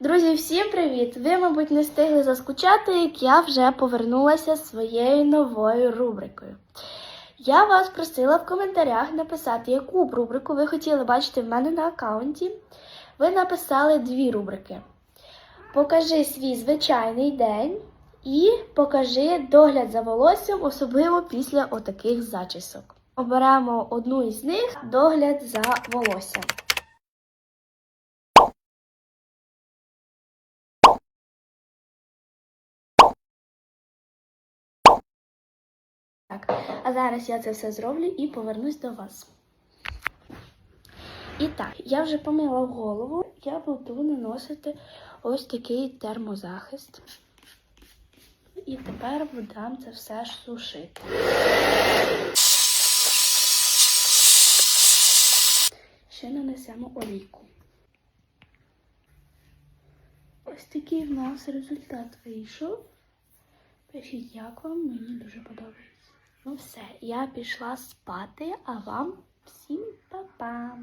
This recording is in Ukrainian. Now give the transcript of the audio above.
Друзі, всім привіт! Ви, мабуть, не встигли заскучати, як я вже повернулася своєю новою рубрикою. Я вас просила в коментарях написати, яку б рубрику ви хотіли бачити в мене на аккаунті. Ви написали дві рубрики: Покажи свій звичайний день і покажи догляд за волоссям, особливо після отаких зачісок. Оберемо одну із них догляд за волоссям. Так, а зараз я це все зроблю і повернусь до вас. І так, я вже помила голову, я буду наносити ось такий термозахист. І тепер будемо це все ж сушити. Ще нанесемо олійку. Ось такий в нас результат вийшов. Пишіть, як вам, мені дуже подобається. Ну все, я пішла спати, а вам всім па-па!